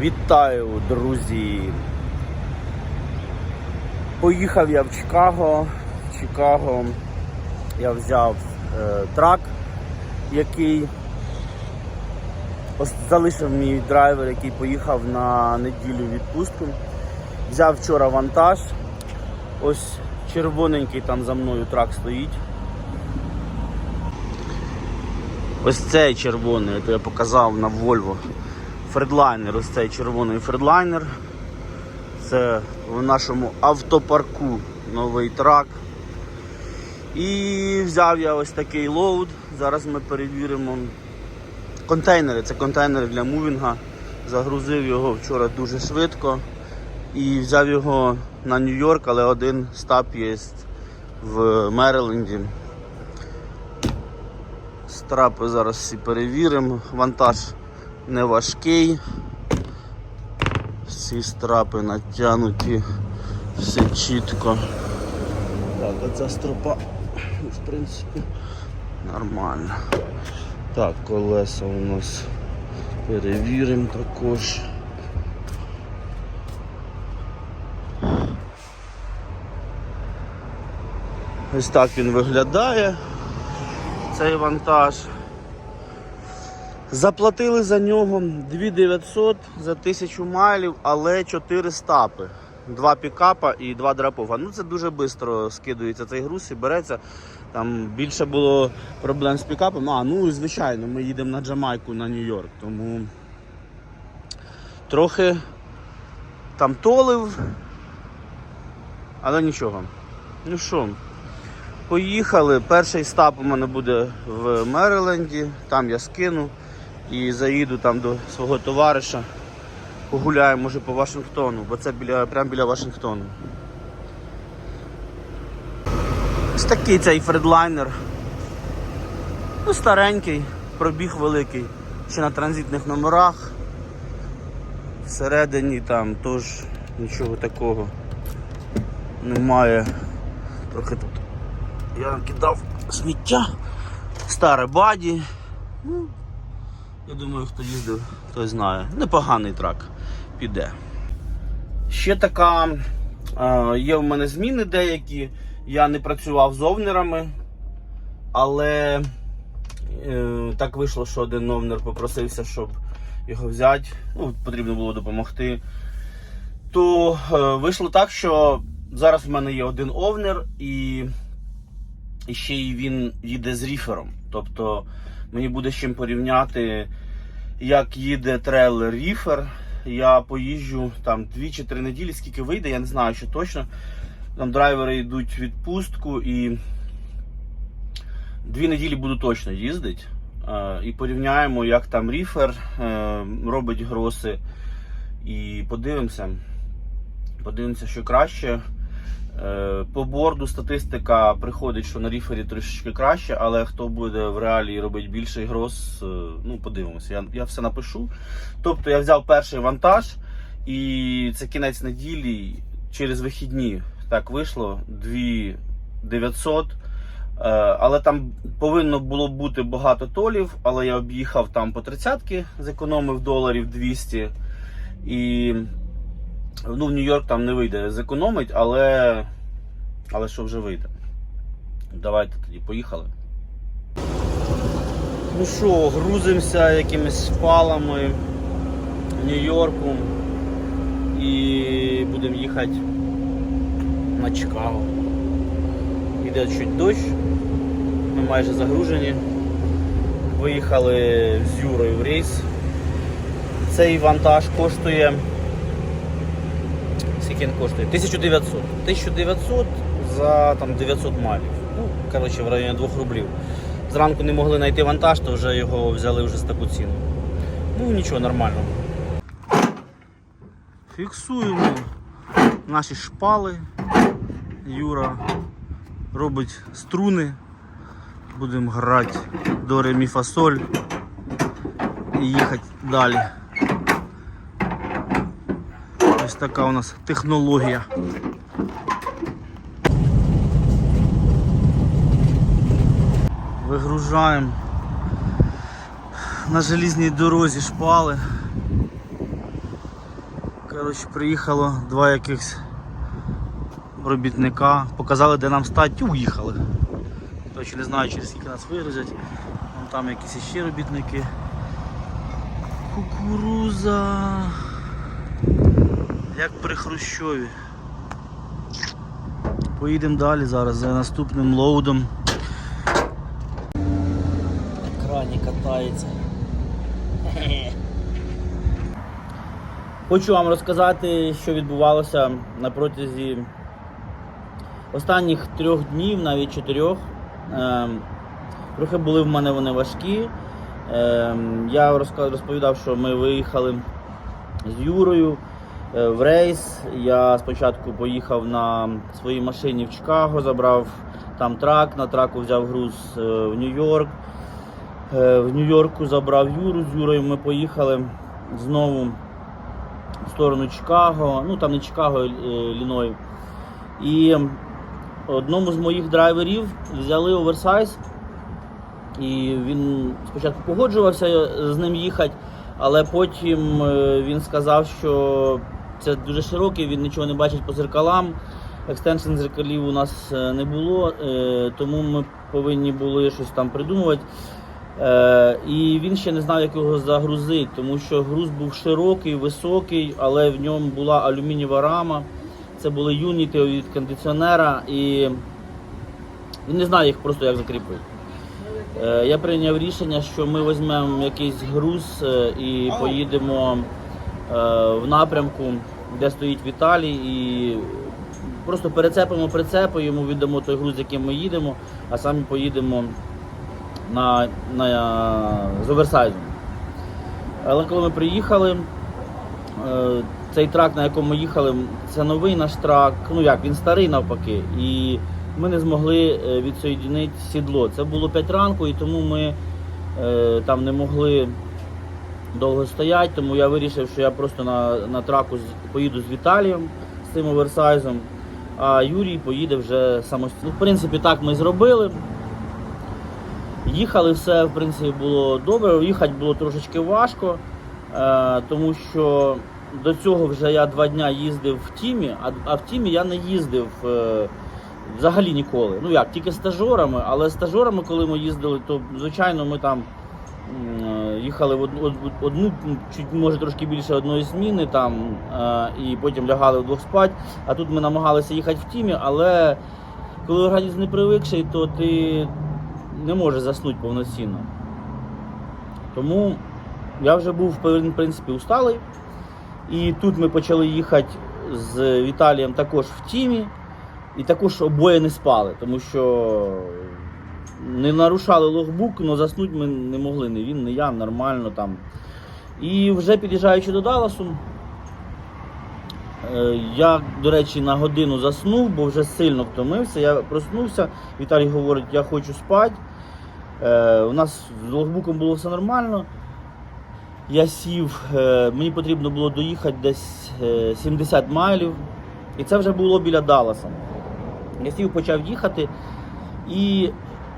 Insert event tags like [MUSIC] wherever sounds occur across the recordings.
Вітаю, друзі! Поїхав я в Чикаго. В Чикаго я взяв е, трак, який залишив мій драйвер, який поїхав на неділю відпустку. Взяв вчора вантаж. Ось червоненький там за мною трак стоїть. Ось цей червоний, який я показав на Volvo. Фредлайнер, ось цей червоний фредлайнер. Це в нашому автопарку новий трак. І взяв я ось такий лоуд. Зараз ми перевіримо контейнери. Це контейнери для мувінга. Загрузив його вчора дуже швидко. І взяв його на Нью-Йорк, але один стап є в Мериленді. Страпи зараз всі перевіримо. Вантаж не важкий. Всі страпи натягнуті, все чітко. Так, оця стропа, в принципі, нормально. Так, колеса у нас перевіримо також. Ось так він виглядає, цей вантаж. Заплатили за нього 2900 за 1000 майлів, але 4 стапи. Два пікапа і два драпова. Ну це дуже швидко скидується цей груз і береться. Там більше було проблем з пікапом. А, ну звичайно, ми їдемо на Джамайку на Нью-Йорк, тому трохи там толив, але нічого. Ну що, поїхали. Перший стап у мене буде в Мериленді, там я скину і заїду там до свого товариша. Погуляємо може по Вашингтону, бо це біля, прямо біля Вашингтону. Ось такий цей фредлайнер. Ну, старенький, пробіг великий, ще на транзитних номерах. Всередині там теж нічого такого немає. Трохи тут я кидав сміття, старе баді. Ну, я думаю, хто їздив, той знає. Непоганий трак піде. Ще така е, є в мене зміни деякі. Я не працював з овнерами, але е, так вийшло, що один овнер попросився, щоб його взяти. Ну, потрібно було допомогти. То е, вийшло так, що зараз в мене є один овнер і, і ще й він їде з ріфером. Тобто мені буде з чим порівняти, як їде трейлер ріфер. Я поїжджу там 2 чи 3 неділі, скільки вийде, я не знаю, що точно. Там драйвери йдуть в відпустку і дві неділі буду точно їздити. Е, І порівняємо, як там ріфер робить гроси. І подивимося. Подивимося, що краще. Е, По борду статистика приходить, що на ріфері трішечки краще, але хто буде в реалії робити більший гроз, е, ну подивимося. Я, я все напишу. Тобто я взяв перший вантаж, і це кінець неділі через вихідні. Так вийшло 2900. Е, Але там повинно було бути багато толів, але я об'їхав там по тридцятки, зекономив доларів 200. І ну, в Нью-Йорк там не вийде зекономить, але, але що вже вийде. Давайте тоді поїхали. Ну що, грузимося якимись шпалами в Нью-Йорку і будемо їхати на Чикаго. Йде чуть дощ, ми майже загружені. Виїхали з Юрою в рейс. Цей вантаж коштує. Скільки він коштує? 1900. 1900 за там 900 малів. Ну, коротше, в районі 2 рублів. Зранку не могли знайти вантаж, то вже його взяли вже з таку ціну. Ну нічого, нормально. Фіксуємо наші шпали. Юра робить струни. Будемо грати до ре мі фа соль і їхати далі. Ось така у нас технологія. Вигружаємо на желізній дорозі шпали. Коротше, приїхало два якихось робітника, показали, де нам стати, і уїхали. Точно не знаю, через скільки нас вигрузять. Вон там якісь іще робітники. Кукуруза. Як при Хрущові. Поїдемо далі зараз за наступним лоудом. Крані катається. Хочу вам розказати, що відбувалося на протязі останніх трьох днів, навіть чотирьох. Ем, Трохи були в мене вони важкі. Ем, Я розповідав, що ми виїхали з Юрою в рейс. Я спочатку поїхав на своїй машині в Чикаго, забрав там трак, на траку взяв груз е, в Нью-Йорк. Е, В Нью-Йорку забрав Юру з Юрою. Ми поїхали знову в сторону Чикаго, ну там не Чикаго, е, Ліной. І одному з моїх драйверів взяли оверсайз. І він спочатку погоджувався з ним їхати, але потім е, він сказав, що це дуже широкий, він нічого не бачить по зеркалам. Екстеншн зеркалів у нас е, не було, е, тому ми повинні були щось там придумувати. Е, І він ще не знав, як його загрузити, тому що груз був широкий, високий, але в ньому була алюмінієва рама. Це були юніти від кондиціонера, і він не знає їх просто як закріпити. Я прийняв рішення, що ми візьмемо якийсь груз і поїдемо в напрямку, де стоїть Віталій, і просто перецепимо прицепи, йому віддамо той груз, яким ми їдемо, а самі поїдемо на, на, з оверсайзом. Але коли ми приїхали, е, цей трак, на якому ми їхали, це новий наш трак. Ну як, він старий навпаки. І ми не змогли е, відсоєдинити сідло. Це було 5 ранку, і тому ми е, там не могли довго стояти, тому я вирішив, що я просто на, на траку поїду з Віталієм, з цим оверсайзом, а Юрій поїде вже самостійно. Ну, в принципі, так ми зробили. Їхали все, в принципі, було добре. Їхати було трошечки важко, е, тому що до цього вже я два дня їздив в тімі, а, а в тімі я не їздив е, взагалі ніколи. Ну як, тільки стажерами, але з стажерами, коли ми їздили, то звичайно ми там їхали в одну, одну чуть може трошки більше одної зміни там, е, і потім лягали вдвох спати. А тут ми намагалися їхати в тімі, але коли організм не привикший, то ти не можеш заснути повноцінно. Тому я вже був в принципі усталий. І тут ми почали їхати з Віталієм також в тімі. І також обоє не спали, тому що не нарушали логбук, але заснути ми не могли. Не він, не я, нормально там. І вже під'їжджаючи до Далласу, е, я, до речі, на годину заснув, бо вже сильно втомився. Я проснувся, Віталій говорить, я хочу спати. Е, у нас з логбуком було все нормально. Я сів, е, мені потрібно було доїхати десь е, 70 майлів. І це вже було біля Далласа. Я сів, почав їхати. І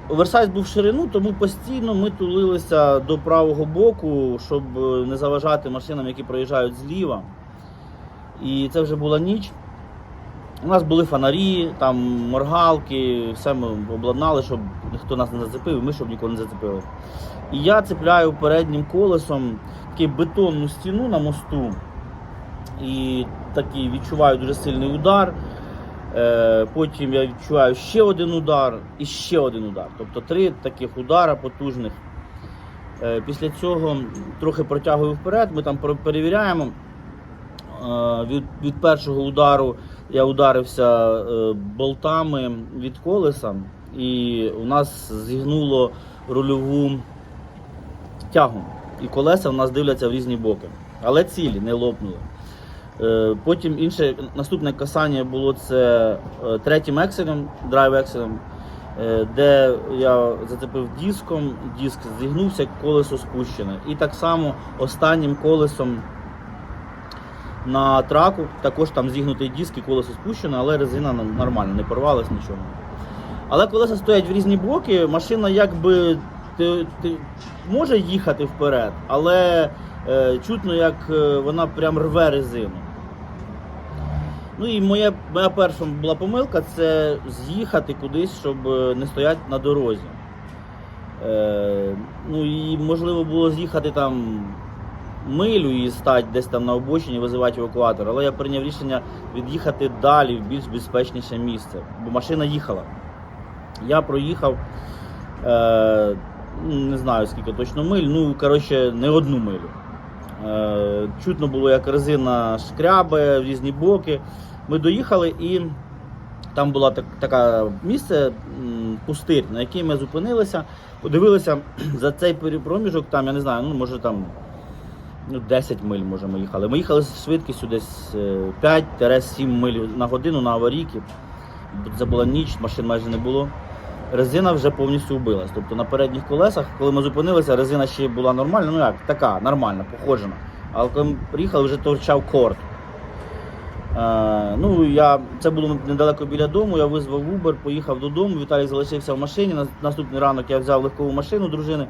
оверсайз був в ширину, тому постійно ми тулилися до правого боку, щоб е, не заважати машинам, які проїжджають зліва. І це вже була ніч. У нас були фонарі, там моргалки, все ми обладнали, щоб ніхто нас не зацепив, і ми щоб нікого не зацепили. І я цепляю переднім колесом таку бетонну стіну на мосту. І такий відчуваю дуже сильний удар. Е, Потім я відчуваю ще один удар і ще один удар. Тобто три таких удара потужних. Е, Після цього трохи протягую вперед, ми там перевіряємо. Е, Від, від першого удару я ударився болтами від колеса, і у нас зігнуло рульову тягу. І колеса у нас дивляться в різні боки. Але цілі не лопнули. Е, Потім інше наступне касання було це е, третім екселем, драйв екселем, е, де я зацепив диском, диск зігнувся, колесо спущене. І так само останнім колесом на траку, також там зігнутий диск і колесо спущене, але резина нормальна, не порвалась нічого. Але колеса стоять в різні боки, машина якби ти, ти може їхати вперед, але е, чутно, як е, вона прям рве резину. Ну і моя, моя перша була помилка це з'їхати кудись, щоб е, не стояти на дорозі. Е, ну і можливо було з'їхати там милю і стати десь там на обочині, визивати евакуатор. Але я прийняв рішення від'їхати далі в більш безпечніше місце, бо машина їхала. Я проїхав, е, не знаю скільки точно миль, ну коротше, не одну милю. Е, чутно було, як резина шкрябе в різні боки. Ми доїхали і там було так, таке місце, пустир, на якій ми зупинилися, подивилися [CLEARS THROAT] за цей проміжок, там, я не знаю, ну може там ну, 10 миль може, ми їхали. Ми їхали з швидкістю десь е, 5-7 миль на годину на аварійки. Це була ніч, машин майже не було. Резина вже повністю вбилась. Тобто на передніх колесах, коли ми зупинилися, резина ще була нормальна, ну як, така, нормальна, походжена. Але коли ми приїхали, вже торчав корт. Е, ну, я, це було недалеко біля дому, я визвав Uber, поїхав додому, Віталій залишився в машині. На, наступний ранок я взяв легкову машину дружини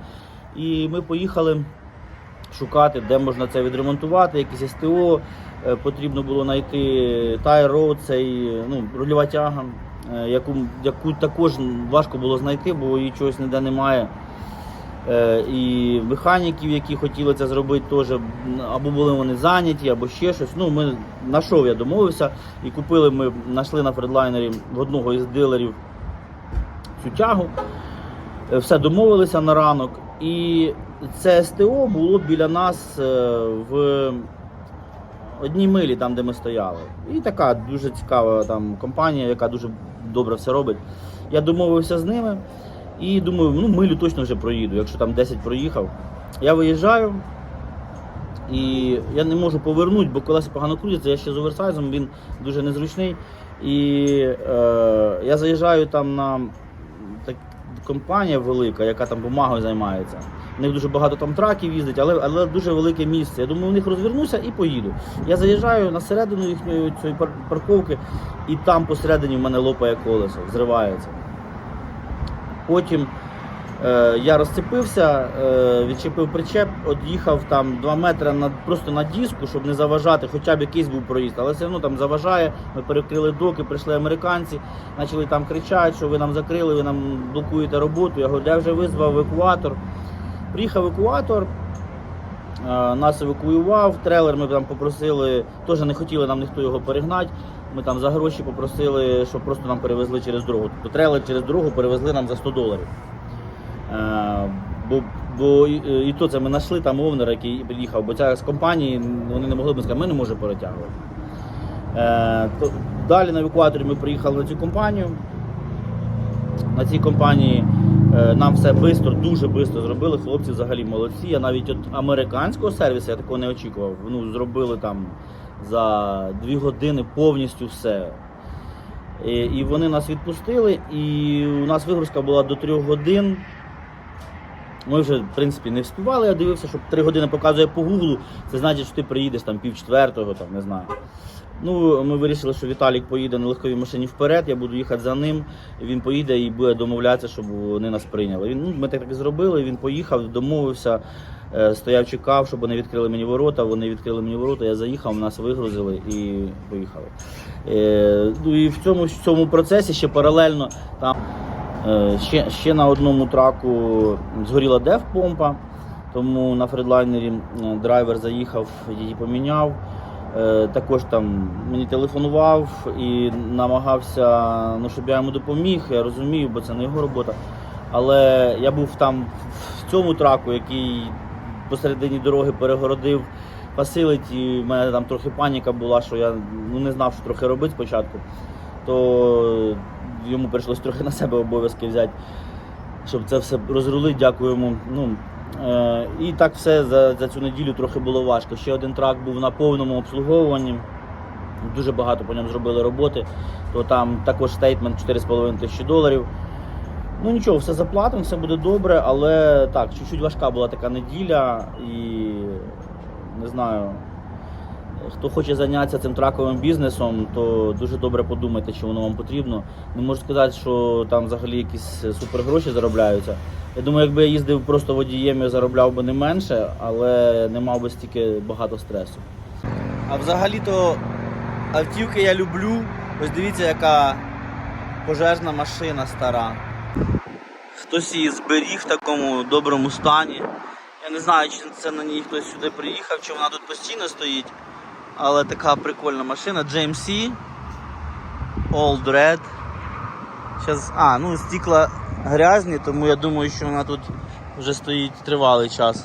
і ми поїхали шукати, де можна це відремонтувати, якісь СТО. Е, потрібно було знайти тайр цей, ну, рульова тяга, яку, яку також важко було знайти, бо її чогось ніде немає. Е, і механіків, які хотіли це зробити, теж або були вони зайняті, або ще щось. Ну, ми знайшов, я домовився і купили. Ми знайшли на фредлайнері в одного із дилерів цю тягу. Е, Все домовилися на ранок. І це СТО було біля нас е, в одній милі, там, де ми стояли. І така дуже цікава там компанія, яка дуже добре все робить. Я домовився з ними і думаю, ну милю точно вже проїду, якщо там 10 проїхав. Я виїжджаю і я не можу повернути, бо колеса погано крутяться, я ще з оверсайзом, він дуже незручний. І е, я заїжджаю там на компанія велика, яка там бумагою займається. У них дуже багато там траків їздить, але, але дуже велике місце. Я думаю, у них розвернуся і поїду. Я заїжджаю на середину їхньої цієї парковки, і там посередині в мене лопає колесо, зривається. Потім я розцепився, е, відчепив причеп, од'їхав там 2 метри на, просто на диску, щоб не заважати, хоча б якийсь був проїзд, але все одно там заважає. Ми перекрили доки, прийшли американці, почали там кричати, що ви нам закрили, ви нам блокуєте роботу. Я говорю, я вже визвав евакуатор. Приїхав евакуатор, е, нас евакуював, трейлер ми там попросили, теж не хотіли нам ніхто його перегнати. Ми там за гроші попросили, щоб просто нам перевезли через дорогу. Тобто трейлер через дорогу перевезли нам за 100 доларів. Е, Бо, бо і, і то це ми знайшли там овнера, який приїхав, бо ця з компанії вони не могли б сказати, ми не можемо перетягувати. Е, далі на евакуаторі ми приїхали на цю компанію. На цій компанії е, нам все швидко, дуже швидко зробили. Хлопці взагалі молодці. Я навіть від американського сервісу я такого не очікував. Ну, зробили там за дві години повністю все. І вони нас відпустили, і у нас вигрузка була до трьох годин. Ми вже, в принципі, не встигали. Я дивився, що 3 години показує по гуглу. Це значить, що ти приїдеш там пів четвертого, там, не знаю. Ну, ми вирішили, що Віталік поїде на легковій машині вперед, я буду їхати за ним. Він поїде і буде домовлятися, щоб вони нас прийняли. Він, ну, ми так і зробили, він поїхав, домовився, е, стояв, чекав, щоб вони відкрили мені ворота. Вони відкрили мені ворота, я заїхав, нас вигрузили і поїхали. Е, ну і в цьому, в цьому процесі ще паралельно там ще, ще на одному траку згоріла деф-помпа, тому на фредлайнері е, драйвер заїхав, її поміняв. Е, також там мені телефонував і намагався, ну, щоб я йому допоміг, я розумію, бо це не його робота. Але я був там в цьому траку, який посередині дороги перегородив фасилиті, в мене там трохи паніка була, що я ну, не знав, що трохи робити спочатку, то йому прийшлось трохи на себе обов'язки взяти, щоб це все розрулити. Дякую йому. Ну, Е, І так все за, за цю неділю трохи було важко. Ще один трак був на повному обслуговуванні. Дуже багато по ньому зробили роботи. То там також стейтмент 4,5 тисячі доларів. Ну нічого, все заплатимо, все буде добре, але так, чуть-чуть важка була така неділя і не знаю. Хто хоче зайнятися цим траковим бізнесом, то дуже добре подумайте, чи воно вам потрібно. Не можу сказати, що там взагалі якісь супер гроші заробляються. Я думаю, якби я їздив просто водієм, я заробляв би не менше, але не мав би стільки багато стресу. А взагалі-то автівки я люблю. Ось дивіться, яка пожежна машина стара. Хтось її зберіг в такому доброму стані. Я не знаю, чи це на ній хтось сюди приїхав, чи вона тут постійно стоїть. Але така прикольна машина. GMC Old Red. Щас... А, ну стекла грязні, тому я думаю, що вона тут вже стоїть тривалий час.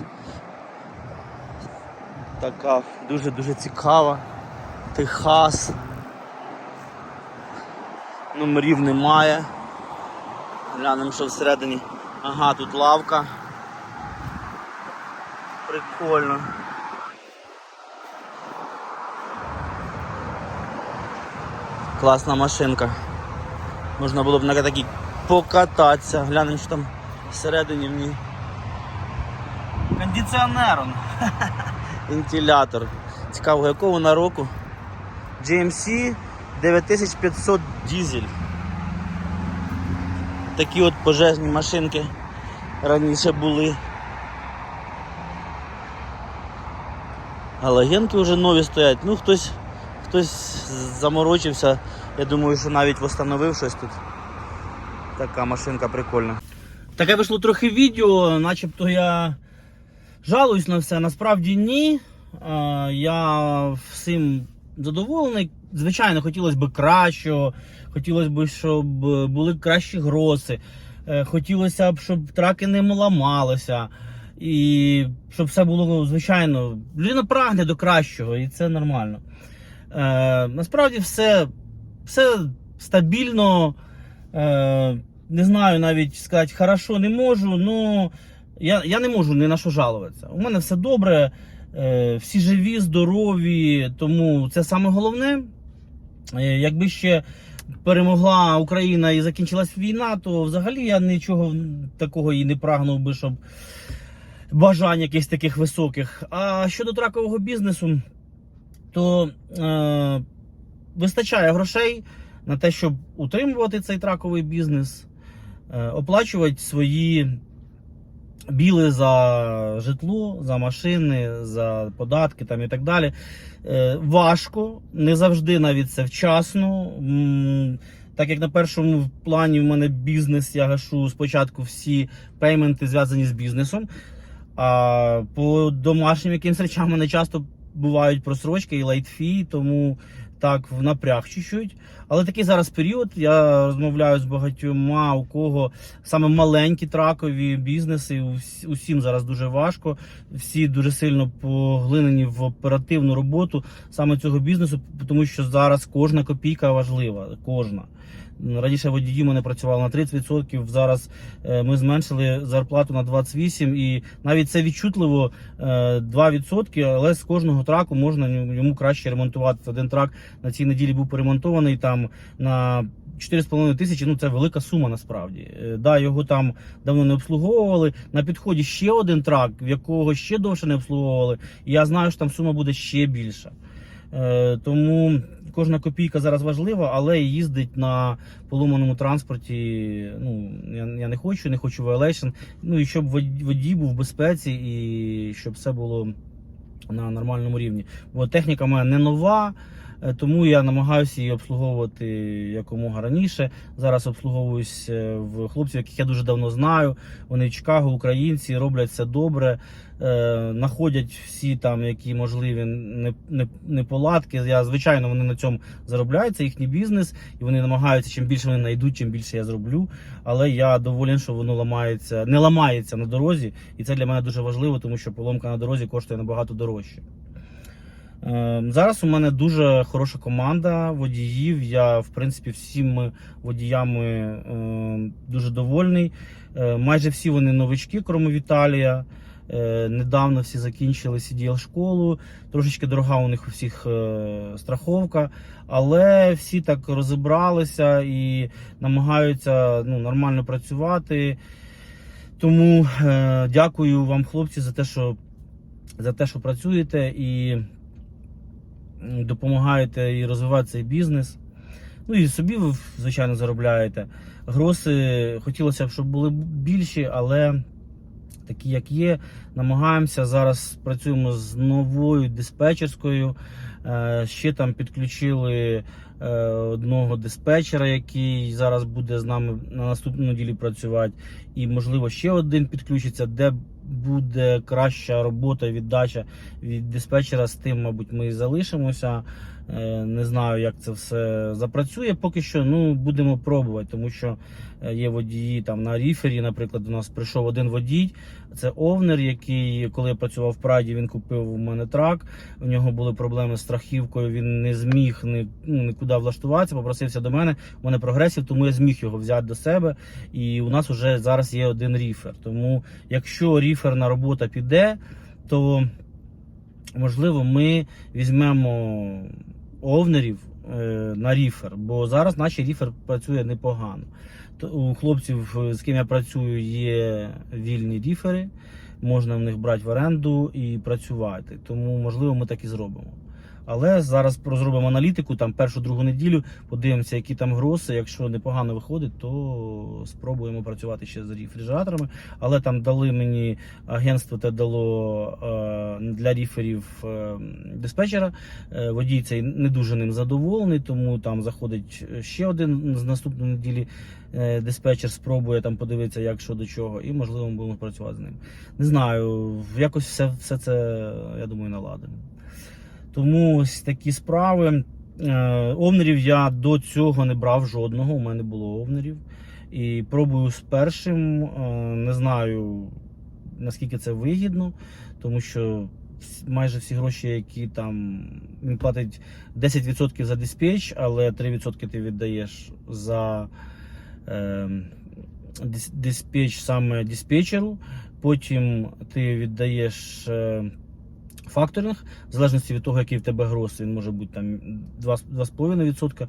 Така дуже-дуже цікава. Техас. Номерів немає. Глянемо, що всередині. Ага, тут лавка. Прикольно. Класна машинка. Можна було б на такій покататися. Глянемо, що там всередині в ній. Кондиціонер. он. [LAUGHS] Вентилятор. Цікаво, якого вона року? GMC 9500 дізель. Такі от пожежні машинки раніше були. Галогенки вже нові стоять. Ну хтось, хтось заморочився. Я думаю, що навіть встановив щось тут. Така машинка прикольна. Таке вийшло трохи відео, начебто я жалуюсь на все. Насправді ні. Я всім задоволений. Звичайно, хотілося б кращого, хотілося б, щоб були кращі гроси. Е, Хотілося б, щоб траки не ламалися. І щоб все було, звичайно, людина прагне до кращого, і це нормально. Е, насправді все, все стабільно. Е, не знаю навіть сказати, хорошо не можу, але я, я не можу ні на що жалуватися. У мене все добре, е, всі живі, здорові, тому це саме головне. Е, якби ще перемогла Україна і закінчилась війна, то взагалі я нічого такого і не прагнув би, щоб бажань якихось таких високих. А щодо тракового бізнесу, то е, вистачає грошей на те, щоб утримувати цей траковий бізнес, е, оплачувати свої біли за житло, за машини, за податки там і так далі. Е, важко, не завжди навіть це вчасно. Так як на першому плані в мене бізнес, я гашу спочатку всі пейменти зв'язані з бізнесом. А по домашнім якимсь речам мене часто бувають просрочки і лайтфі, тому так в напряг чуть-чуть. Але такий зараз період. Я розмовляю з багатьома, у кого саме маленькі тракові бізнеси. Усім зараз дуже важко. Всі дуже сильно поглинені в оперативну роботу саме цього бізнесу, тому що зараз кожна копійка важлива. Кожна. Раніше водії мене працювали на 30%, зараз е, ми зменшили зарплату на 28% і навіть це відчутливо е, 2%, але з кожного траку можна йому краще ремонтувати. Один трак на цій неділі був перемонтований там на 4,5 тисячі, ну це велика сума насправді. Е, Да, його там давно не обслуговували. На підході ще один трак, в якого ще довше не обслуговували. Я знаю, що там сума буде ще більша. Е, Тому кожна копійка зараз важлива, але їздить на поломаному транспорті. Ну я, я не хочу, не хочу violation. Ну і щоб водій був в безпеці і щоб все було на нормальному рівні. Бо техніка моя не нова. Е, Тому я намагаюся її обслуговувати якомога раніше. Зараз обслуговуюсь е, в хлопців, яких я дуже давно знаю. Вони в Чикаго, українці, роблять все добре, е, знаходять всі там, які можливі не- не- неполадки. Я звичайно вони на цьому заробляють, це їхній бізнес, і вони намагаються. Чим більше вони знайдуть, чим більше я зроблю. Але я доволен, що воно ламається, не ламається на дорозі, і це для мене дуже важливо, тому що поломка на дорозі коштує набагато дорожче. Е, Зараз у мене дуже хороша команда водіїв. Я, в принципі, всіми водіями е, дуже довольний. Е, Майже всі вони новички, крім Віталія. Е, Недавно всі закінчили CDL школу. Трошечки дорога у них у всіх е, страховка, але всі так розібралися і намагаються ну, нормально працювати. Тому дякую вам, хлопці, за те, що за те, що працюєте і допомагаєте і розвивати цей бізнес. Ну і собі ви, звичайно, заробляєте. Гроси хотілося б, щоб були більші, але такі, як є. Намагаємося зараз працюємо з новою диспетчерською. Е, Ще там підключили е, одного диспетчера, який зараз буде з нами на наступній неділі працювати. І, можливо, ще один підключиться, де буде краща робота віддача від диспетчера. З тим, мабуть, ми і залишимося. Е, Не знаю, як це все запрацює. Поки що ну, будемо пробувати, тому що е, є водії там на ріфері. Наприклад, у нас прийшов один водій. Це овнер, який, коли я працював в Праді, він купив у мене трак. У нього були проблеми з страхівкою. Він не зміг ні, ну, нікуди влаштуватися. Попросився до мене. У мене прогресів, тому я зміг його взяти до себе. І у нас вже зараз є один ріфер. Тому якщо ріферна робота піде, то можливо ми візьмемо овнерів е, на ріфер, бо зараз наш ріфер працює непогано. У хлопців, е, з ким я працюю, є вільні ріфери, можна в них брати в оренду і працювати. Тому, можливо, ми так і зробимо. Але зараз зробимо аналітику, там першу-другу неділю, подивимося, які там гроси. Якщо непогано виходить, то спробуємо працювати ще з рефрижераторами. Але там дали мені агентство те дало е, для ріферів е, диспетчера. Е, водій цей не дуже ним задоволений, тому там заходить ще один з наступної неділі. Диспетчер спробує там подивитися, як що до чого, і можливо ми будемо працювати з ним. Не знаю, якось все, все це, я думаю, наладимо. Тому ось такі справи. Е, Овнерів я до цього не брав жодного, у мене було овнерів. І пробую з першим. Е, Не знаю наскільки це вигідно, тому що майже всі гроші, які там він платить 10% за диспетч, але 3% ти віддаєш за е, диспетч саме диспетчеру. Потім ти віддаєш. Е, Факторинг, в залежності від того, який в тебе гроз, він може бути там 2,5%,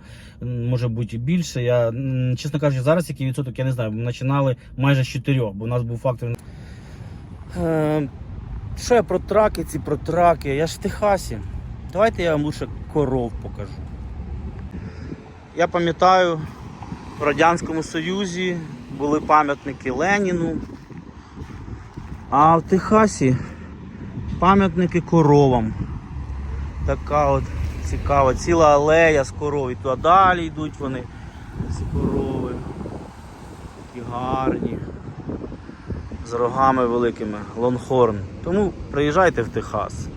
може бути і більше. Я, чесно кажучи, зараз який відсоток, я не знаю. Ми починали майже з 4, бо у нас був факторинг. Е, що я про траки, ці про траки? Я ж в Техасі. Давайте я вам лучше коров покажу. Я пам'ятаю, в Радянському Союзі були пам'ятники Леніну. А в Техасі пам'ятники коровам. Така от цікава, ціла алея з коров. І туди далі йдуть вони, ці корови. Такі гарні. З рогами великими, лонхорн. Тому приїжджайте в Техас.